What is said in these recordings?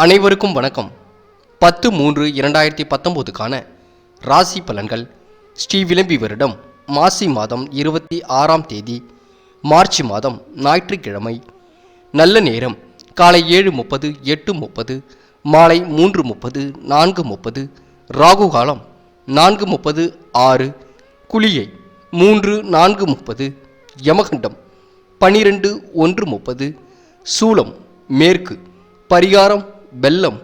அனைவருக்கும் வணக்கம். பத்து மூன்று இரண்டாயிரத்தி பத்தொம்போதுக்கான ராசி பலன்கள். ஸ்ரீ விளம்பி வருடம் மாசி மாதம் இருபத்தி ஆறாம் தேதி மார்ச் மாதம் ஞாயிற்றுக்கிழமை. நல்ல நேரம். காலை ஏழு முப்பது எட்டு முப்பது மாலை மூன்று முப்பது நான்கு முப்பது ராகு காலம் நான்கு முப்பது ஆறு குளியை மூன்று நான்கு முப்பது யமகண்டம் பனிரெண்டு ஒன்று முப்பது சூலம் மேற்கு பரிகாரம் வெள்ளம்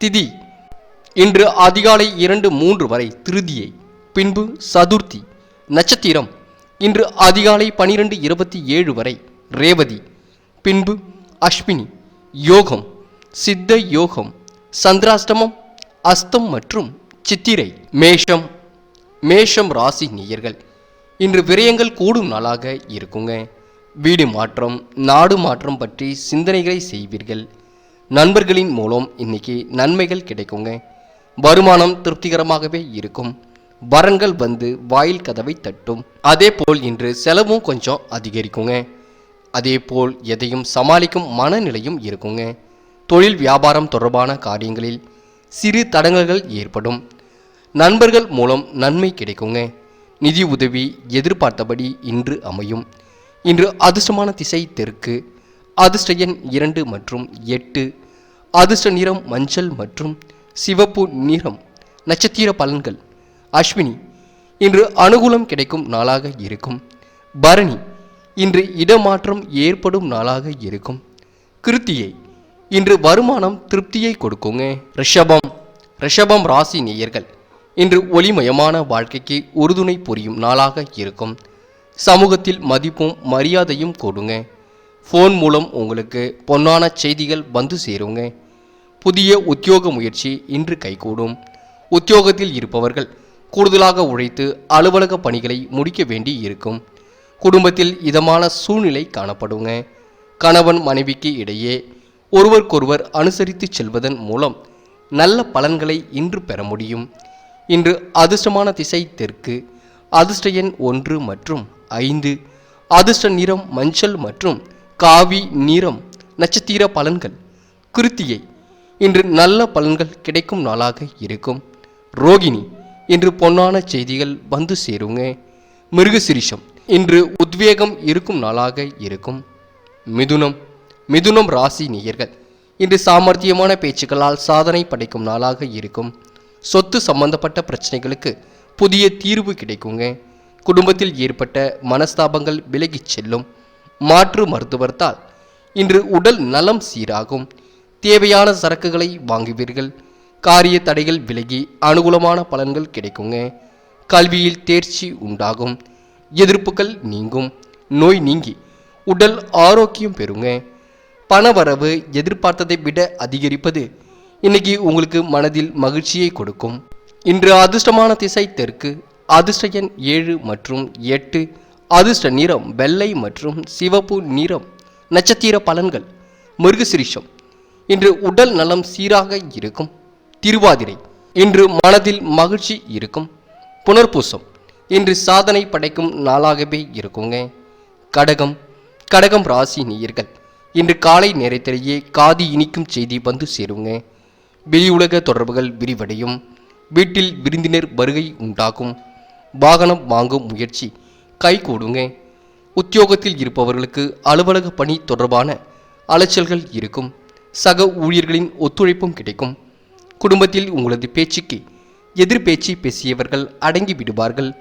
திதி. இன்று அதிகாலை இரண்டு மூன்று வரை திருதியை பின்பு சதுர்த்தி நட்சத்திரம். இன்று அதிகாலை பனிரெண்டு இருபத்தி ஏழு வரை ரேவதி பின்பு அஸ்வினி யோகம் சித்த யோகம் சந்திராஷ்டமம் அஸ்தம் மற்றும் சித்திரை மேஷம். மேஷம் ராசி நேயர்கள் இன்று விரயங்கள் கூடும் நாளாக இருக்குங்க. வீடு மாற்றம் நாடு மாற்றம் பற்றி சிந்தனைகளை செய்வீர்கள். நண்பர்களின் மூலம் இன்னைக்கு நன்மைகள் கிடைக்குங்க. வருமானம் திருப்திகரமாகவே இருக்கும். வரன்கள் வந்து வாயில் கதவை தட்டும். அதே போல் இன்று செலவும் கொஞ்சம் அதிகரிக்குங்க. அதே போல் எதையும் சமாளிக்கும் மனநிலையும் இருக்குங்க. தொழில் வியாபாரம் தொடர்பான காரியங்களில் சிறு தடங்கல்கள் ஏற்படும். நண்பர்கள் மூலம் நன்மை கிடைக்குங்க. நிதி உதவி எதிர்பார்த்தபடி இன்று அமையும். இன்று அதிர்ஷ்டமான திசை தெற்கு. அதிர்ஷ்ட எண் இரண்டு மற்றும் எட்டு. அதிர்ஷ்ட நிறம் மஞ்சள் மற்றும் சிவப்பு நிறம் நட்சத்திர பலன்கள். அஸ்வினி இன்று அனுகூலம் கிடைக்கும் நாளாக இருக்கும். பரணி இன்று இடமாற்றம் ஏற்படும் நாளாக இருக்கும். கிருத்தியை இன்று வருமானம் திருப்தியை கொடுக்குங்க. ரிஷபம் ரிஷபம் ராசி நேயர்கள் இன்று ஒளிமயமான வாழ்க்கைக்கு உறுதுணை புரியும் நாளாக இருக்கும். சமூகத்தில் மதிப்பும் மரியாதையும் கொடுங்க. ஃபோன் மூலம் உங்களுக்கு பொன்னான செய்திகள் வந்து சேருங்க. புதிய உத்தியோக முயற்சி இன்று கைகூடும். உத்தியோகத்தில் இருப்பவர்கள் கூடுதலாக உழைத்து அலுவலக பணிகளை முடிக்க வேண்டி இருக்கும். குடும்பத்தில் இதமான சூழ்நிலை காணப்படுங்க. கணவன் மனைவிக்கு இடையே ஒருவருக்கொருவர் அனுசரித்து செல்வதன் மூலம் நல்ல பலன்களை இன்று பெற முடியும். இன்று அதிர்ஷ்டமான திசை தெற்கு அதிர்ஷ்ட எண் ஒன்று மற்றும் ஐந்து அதிர்ஷ்ட நிறம் மஞ்சள் மற்றும் காவி நிறம் நட்சத்திர பலன்கள் கிருத்தியை. இன்று நல்ல பலன்கள் கிடைக்கும் நாளாக இருக்கும். ரோகிணி இன்று பொன்னான செய்திகள் வந்து சேருங்க. மிருகசிரிஷம் இன்று உத்வேகம் இருக்கும் நாளாக இருக்கும். மிதுனம் மிதுனம் ராசி நேயர்கள் இன்று சாமர்த்தியமான பேச்சுக்களால் சாதனை படைக்கும் நாளாக இருக்கும். சொத்து சம்பந்தப்பட்ட பிரச்சனைகளுக்கு புதிய தீர்வு கிடைக்குங்க. குடும்பத்தில் ஏற்பட்ட மனஸ்தாபங்கள் விலகிச் செல்லும். மாற்று மருத்துவர்த்தால் இன்று உடல் நலம் சீராகும். தேவையான சரக்குகளை வாங்குவீர்கள். காரிய தடைகள் விலகி அனுகூலமான பலன்கள் கிடைக்குங்க. கல்வியில் தேர்ச்சி உண்டாகும். எதிர்ப்புகள் நீங்கும். நோய் நீங்கி உடல் ஆரோக்கியம் பெறுங்க. பணவரவு எதிர்பார்த்ததை விட அதிகரிப்பது இன்னைக்கு உங்களுக்கு மனதில் மகிழ்ச்சியை கொடுக்கும். இன்று அதிர்ஷ்டமான திசை தெற்கு. அதிர்ஷ்ட எண் ஏழு மற்றும் எட்டு அதிர்ஷ்ட நிறம் வெள்ளை மற்றும் சிவப்பு நிறம் நட்சத்திர பலன்கள் மிருகசிரிஷம். இன்று உடல் நலம் சீராக இருக்கும். திருவாதிரை. இன்று மனதில் மகிழ்ச்சி இருக்கும். புனர்பூசம். இன்று சாதனை படைக்கும் நாளாகவே இருக்குங்க. கடகம். கடகம் ராசி நேயர்கள். இன்று காலை நேரத்திலேயே காதி இனிக்கும் செய்தி வந்து சேருங்க. வெளியுலக தொடர்புகள் விரிவடையும். வீட்டில் விருந்தினர் வருகை உண்டாகும். வாகனம் வாங்கும் முயற்சி கைகூடுங்க. உத்தியோகத்தில் இருப்பவர்களுக்கு அலுவலக பணி தொடர்பான அலைச்சல்கள் இருக்கும். சக ஊழியர்களின் ஒத்துழைப்பும் கிடைக்கும். குடும்பத்தில் உங்களது பேச்சுக்கு எதிர் பேச்சு பேசியவர்கள் அடங்கி விடுவார்கள்.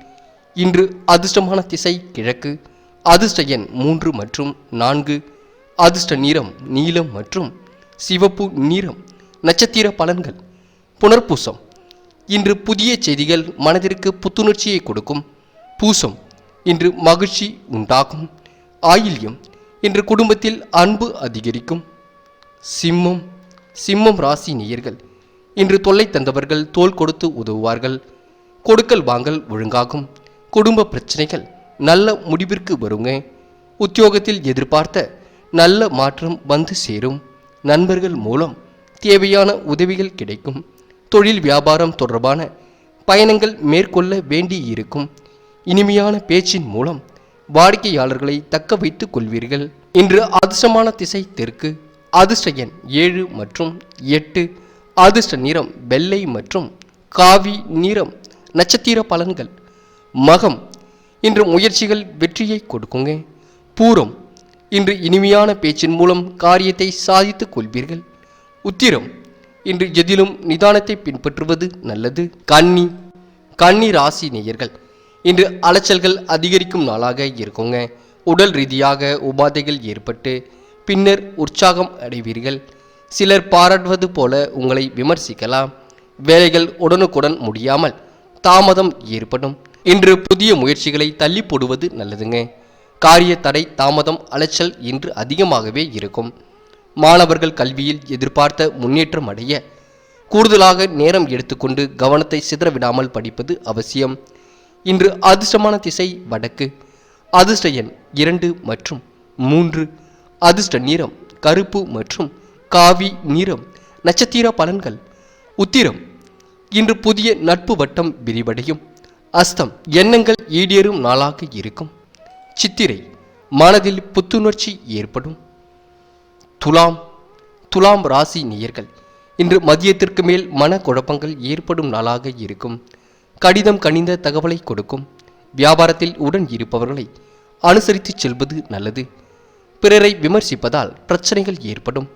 இன்று அதிர்ஷ்டமான திசை கிழக்கு. அதிர்ஷ்ட எண் மூன்று மற்றும் நான்கு. அதிர்ஷ்ட நிறம் நீலம் மற்றும் சிவப்பு நிறம். நட்சத்திர பலன்கள். புனர்பூசம். இன்று புதிய செய்திகள் மனதிற்கு புத்துணர்ச்சியை கொடுக்கும். பூசம். இன்று மகிழ்ச்சி உண்டாகும். ஆயில்யம் இன்று குடும்பத்தில் அன்பு அதிகரிக்கும். சிம்மம் சிம்மம் ராசி நேயர்கள் இன்று தொல்லை தந்தவர்கள் தோள் கொடுத்து உதவுவார்கள். கொடுக்கல் வாங்கல் ஒழுங்காகும். குடும்ப பிரச்சனைகள் நல்ல முடிவிற்கு வருங்க. உத்தியோகத்தில் எதிர்பார்த்த நல்ல மாற்றம் வந்து சேரும். நண்பர்கள் மூலம் தேவையான உதவிகள் கிடைக்கும். தொழில் வியாபாரம் தொடர்பான பயணங்கள் மேற்கொள்ள வேண்டியிருக்கும். இனிமையான பேச்சின் மூலம் வாடிக்கையாளர்களை தக்க வைத்துக் கொள்வீர்கள். இன்று அதிர்ஷ்டமான திசை தெற்கு அதிர்ஷ்ட எண் ஏழு மற்றும் எட்டு அதிர்ஷ்ட நிறம் வெள்ளை மற்றும் காவி நிறம் நட்சத்திர பலன்கள். மகம் இன்று முயற்சிகள் வெற்றியை கொடுக்குங்க. பூரம் இன்று இனிமையான பேச்சின் மூலம் காரியத்தை சாதித்துக் கொள்வீர்கள். உத்திரம் இன்று எதிலும் நிதானத்தை பின்பற்றுவது நல்லது. கன்னி கன்னி ராசி நேயர்கள் இன்று அலைச்சல்கள் அதிகரிக்கும் நாளாக இருக்குங்க. உடல் ரீதியாக உபாதைகள் ஏற்பட்டு பின்னர் உற்சாகம் அடைவீர்கள். சிலர் பாராட்டுவது போல உங்களை விமர்சிக்கலாம். வேலைகள் உடனுக்குடன் முடியாமல் தாமதம் ஏற்படும். இன்று புதிய முயற்சிகளை தள்ளி போடுவது நல்லதுங்க. காரிய தடை தாமதம் அலைச்சல் இன்று அதிகமாகவே இருக்கும். மாணவர்கள் கல்வியில் எதிர்பார்த்த முன்னேற்றம் அடைய கூடுதலாக நேரம் எடுத்துக்கொண்டு கவனத்தை சிதறவிடாமல் படிப்பது அவசியம். இன்று அதிர்ஷ்டமான திசை வடக்கு. அதிர்ஷ்ட எண் இரண்டு மற்றும் மூன்று. அதிர்ஷ்ட நிறம் கருப்பு மற்றும் காவி நிறம் நட்சத்திர பலன்கள். உத்திரம் இன்று புதிய நட்பு வட்டம் விரிவடையும். அஸ்தம் எண்ணங்கள் ஈடேறும் நாளாக இருக்கும். சித்திரை மனதில் புத்துணர்ச்சி ஏற்படும். துலாம் துலாம் ராசி நேயர்கள் இன்று மதியத்திற்கு மேல் மனக்குழப்பங்கள் ஏற்படும் நாளாக இருக்கும். கடிதம் கனிந்த தகவலை கொடுக்கும். வியாபாரத்தில் உடன் இருப்பவர்களை அனுசரித்து செல்வது நல்லது. பிறரை விமர்சிப்பதால் பிரச்சனைகள் ஏற்படும்.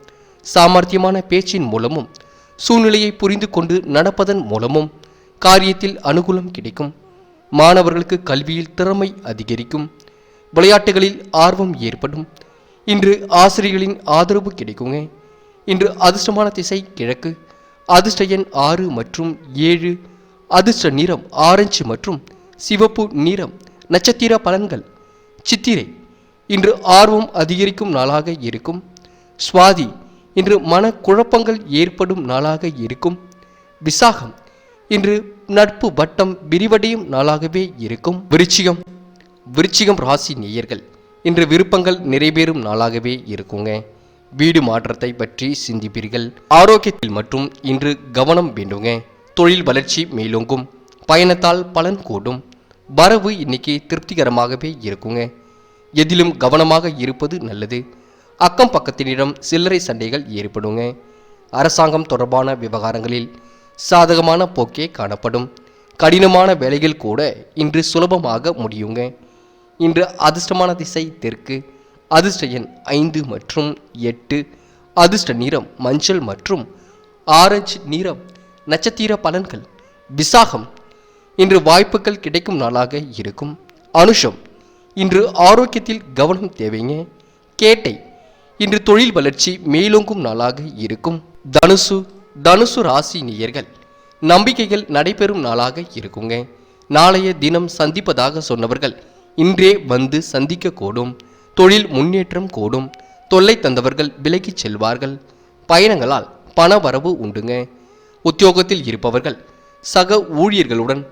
சாமர்த்தியமான பேச்சின் மூலமும் சூழ்நிலையை புரிந்து கொண்டு நடப்பதன் மூலமும் காரியத்தில் அனுகூலம் கிடைக்கும். மாணவர்களுக்கு கல்வியில் திறமை அதிகரிக்கும். விளையாட்டுகளில் ஆர்வம் ஏற்படும். இன்று ஆசிரியர்களின் ஆதரவு கிடைக்குங்க. இன்று அதிர்ஷ்டமான திசை கிழக்கு. அதிர்ஷ்ட எண் ஆறு மற்றும் ஏழு அதிர்ஷ்ட நிறம் ஆரஞ்சு மற்றும் சிவப்பு நிறம் நட்சத்திர பலன்கள். சித்திரை இன்று ஆர்வம் அதிகரிக்கும் நாளாக இருக்கும். சுவாதி இன்று மனக்குழப்பங்கள் ஏற்படும் நாளாக இருக்கும். விசாகம் இன்று நட்பு வட்டம் விரிவடையும் நாளாகவே இருக்கும். விருச்சிகம் விருச்சிகம் ராசி நேயர்கள் இன்று விருப்பங்கள் நிறைவேறும் நாளாகவே இருக்குங்க. வீடு மாற்றத்தை பற்றி சிந்திப்பீர்கள். ஆரோக்கியத்தில் மற்றும் இன்று கவனம் வேண்டுங்க. தொழில் வளர்ச்சி மேலோங்கும். பயணத்தால் பலன் கூடும். வரவு இன்னைக்கு திருப்திகரமாகவே இருக்குங்க. எதிலும் கவனமாக இருப்பது நல்லது. அக்கம் பக்கத்தினிடம் சில்லறை சண்டைகள் ஏற்படுங்க. அரசாங்கம் தொடர்பான விவகாரங்களில் சாதகமான போக்கே காணப்படும். கடினமான வேலைகள் கூட இன்று சுலபமாக முடியுங்க. இன்று அதிர்ஷ்டமான திசை தெற்கு. அதிர்ஷ்ட எண் ஐந்து மற்றும் எட்டு. அதிர்ஷ்ட நிறம் மஞ்சள் மற்றும் ஆரஞ்சு நிறம் நட்சத்திர பலன்கள் விசாகம் இன்று வாய்ப்புகள் கிடைக்கும் நாளாக இருக்கும். அனுஷம் இன்று ஆரோக்கியத்தில் கவனம் தேவைங்க. கேட்டை இன்று தொழில் வளர்ச்சி மேலோங்கும் நாளாக இருக்கும். தனுசு தனுசு ராசி நேயர்கள் நம்பிக்கைகள் நடைபெறும் நாளாக இருக்குங்க. நாளைய தினம் சந்திப்பதாக சொன்னவர்கள் இன்றே வந்து சந்திக்க கூடும் தொழில் முன்னேற்றம் கூடும். தொல்லை தந்தவர்கள் விலகிச் செல்வார்கள். பயணங்களால் பண வரவு உண்டுங்க. உத்தியோகத்தில் இருப்பவர்கள் சக ஊழியர்களுடன்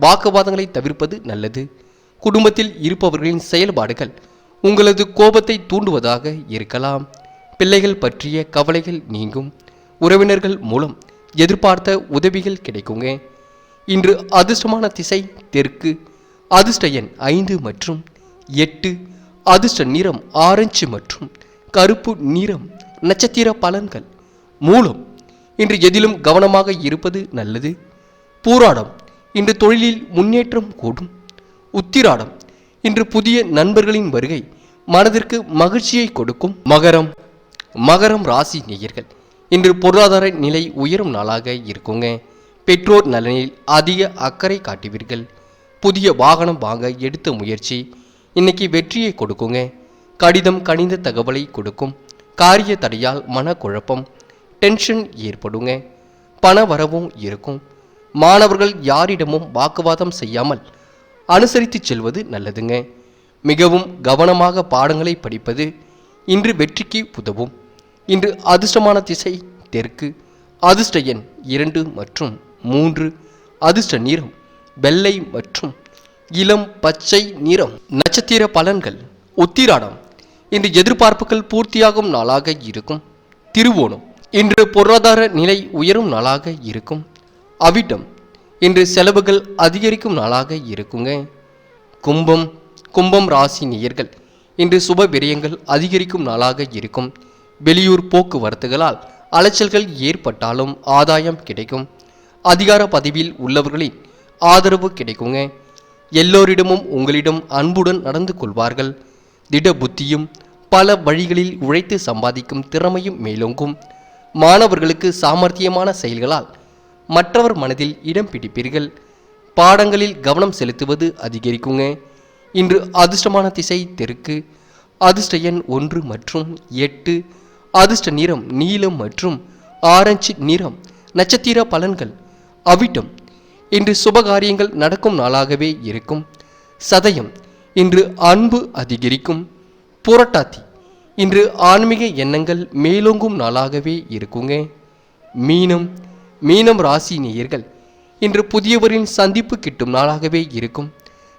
வாக்குவாதங்களை தவிர்ப்பது நல்லது. குடும்பத்தில் இருப்பவர்களின் செயல்பாடுகள் உங்களது கோபத்தை தூண்டுவதாக இருக்கலாம். பிள்ளைகள் பற்றிய கவலைகள் நீங்கும். உறவினர்கள் மூலம் எதிர்பார்த்த உதவிகள் கிடைக்குங்க. இன்று அதிர்ஷ்டமான திசை தெற்கு. அதிர்ஷ்ட எண் ஐந்து மற்றும் எட்டு. அதிர்ஷ்ட நிறம் ஆரஞ்சு மற்றும் கருப்பு நிறம் நட்சத்திர பலன்கள் மூலம் இன்று எதிலும் கவனமாக இருப்பது நல்லது. பூராடம் இன்று தொழிலில் முன்னேற்றம் கூடும். உத்திராடம் இன்று புதிய நண்பர்களின் வருகை மனதிற்கு மகிழ்ச்சியை கொடுக்கும். மகரம் மகரம் ராசி நேயர்கள் இன்று பொருளாதார நிலை உயரும் நாளாக இருக்குங்க. பெற்றோர் நலனில் அதிக அக்கறை காட்டுவீர்கள். புதிய வாகனம் வாங்க எடுத்த முயற்சி இன்னைக்கு வெற்றியை கொடுக்குங்க. கடிதம் கணித தகவலை கொடுக்கும். காரிய தடையால் மனக்குழப்பம் டென்ஷன் ஏற்படுங்க. பண வரவும் இருக்கும். மாணவர்கள் யாரிடமும் வாக்குவாதம் செய்யாமல் அனுசரித்து செல்வது நல்லதுங்க. மிகவும் கவனமாக பாடங்களை படிப்பது இன்று வெற்றிக்கு உதவும். இன்று அதிர்ஷ்டமான திசை தெற்கு. அதிர்ஷ்ட எண் இரண்டு மற்றும் மூன்று. அதிர்ஷ்ட நிறம் வெள்ளை மற்றும் இளம் பச்சை நிறம். நட்சத்திர பலன்கள் உத்திராடம். இன்று எதிர்பார்ப்புகள் பூர்த்தியாகும் நாளாக இருக்கும். திருவோணம். இன்று பொருளாதார நிலை உயரும் நாளாக இருக்கும். அவிட்டம் இன்று செலவுகள் அதிகரிக்கும் நாளாக இருக்குங்க. கும்பம் கும்பம் ராசி நேயர்கள் இன்று சுப விரயங்கள் அதிகரிக்கும் நாளாக இருக்கும். வெளியூர் போக்குவரத்துகளால் அலைச்சல்கள் ஏற்பட்டாலும் ஆதாயம் கிடைக்கும். அதிகார பதவியில் உள்ளவர்களின் ஆதரவு கிடைக்குங்க. எல்லோரிடமும் உங்களிடம் அன்புடன் நடந்து கொள்வார்கள். திட புத்தியும் பல வழிகளில் உழைத்து சம்பாதிக்கும் திறமையும் மேலோங்கும். மாணவர்களுக்கு சாமர்த்தியமான செயல்களால் மற்றவர் மனதில் இடம் பிடிப்பீர்கள். பாடங்களில் கவனம் செலுத்துவது அதிகரிக்குங்க. இன்று அதிர்ஷ்டமான திசை தெற்கு. அதிர்ஷ்ட எண் ஒன்று மற்றும் எட்டு. அதிர்ஷ்ட நிறம் நீலம் மற்றும் ஆரஞ்சு நிறம். நட்சத்திர பலன்கள் அவிட்டம். இன்று சுபகாரியங்கள் நடக்கும் நாளாகவே இருக்கும். சதயம் இன்று அன்பு அதிகரிக்கும். புரட்டாத்தி இன்று ஆன்மீக எண்ணங்கள் மேலோங்கும் நாளாகவே இருக்குங்க. மீனம் மீனம் ராசி நேயர்கள் இன்று புதியவரின் சந்திப்பு கிட்டும் நாளாகவே இருக்கும்.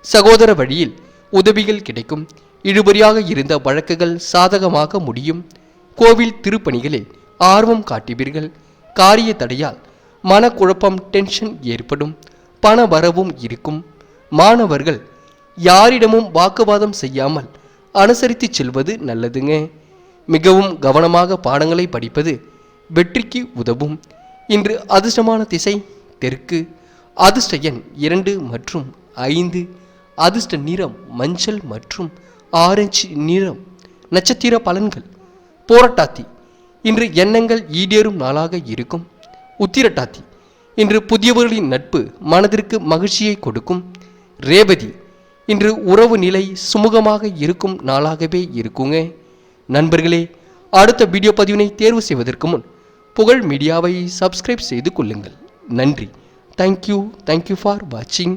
சகோதர வழியில் உதவிகள் கிடைக்கும். இழுபறியாக இருந்த வழக்குகள் சாதகமாக முடியும். கோவில் திருப்பணிகளில் ஆர்வம் காட்டுவீர்கள். காரிய தடையால் மனக்குழப்பம் டென்ஷன் ஏற்படும். பண வரவும் இருக்கும். மாணவர்கள் யாரிடமும் வாக்குவாதம் செய்யாமல் அனுசரித்து செல்வது நல்லதுங்க. மிகவும் கவனமாக பாடங்களை படிப்பது வெற்றிக்கு உதவும். இன்று அதிர்ஷ்டமான திசை தெற்கு. அதிர்ஷ்ட எண் இரண்டு மற்றும் ஐந்து. அதிர்ஷ்ட நிறம் மஞ்சள் மற்றும் ஆரஞ்சு நிறம். நட்சத்திர பலன்கள். போராட்டாத்தி. இன்று எண்ணங்கள் ஈடேறும் நாளாக இருக்கும். உத்திரட்டாத்தி. இன்று புதியவர்களின் நட்பு மனதிற்கு மகிழ்ச்சியை கொடுக்கும். ரேவதி. இன்று உறவு நிலை சுமூகமாக இருக்கும் நாளாகவே இருக்குங்க. நண்பர்களே அடுத்த வீடியோ பதிவினை தேர்வு செய்வதற்கு முன் புகழ் மீடியாவை சப்ஸ்கிரைப் செய்து கொள்ளுங்கள். நன்றி. தேங்க்யூ தேங்க்யூ ஃபார் வாட்சிங்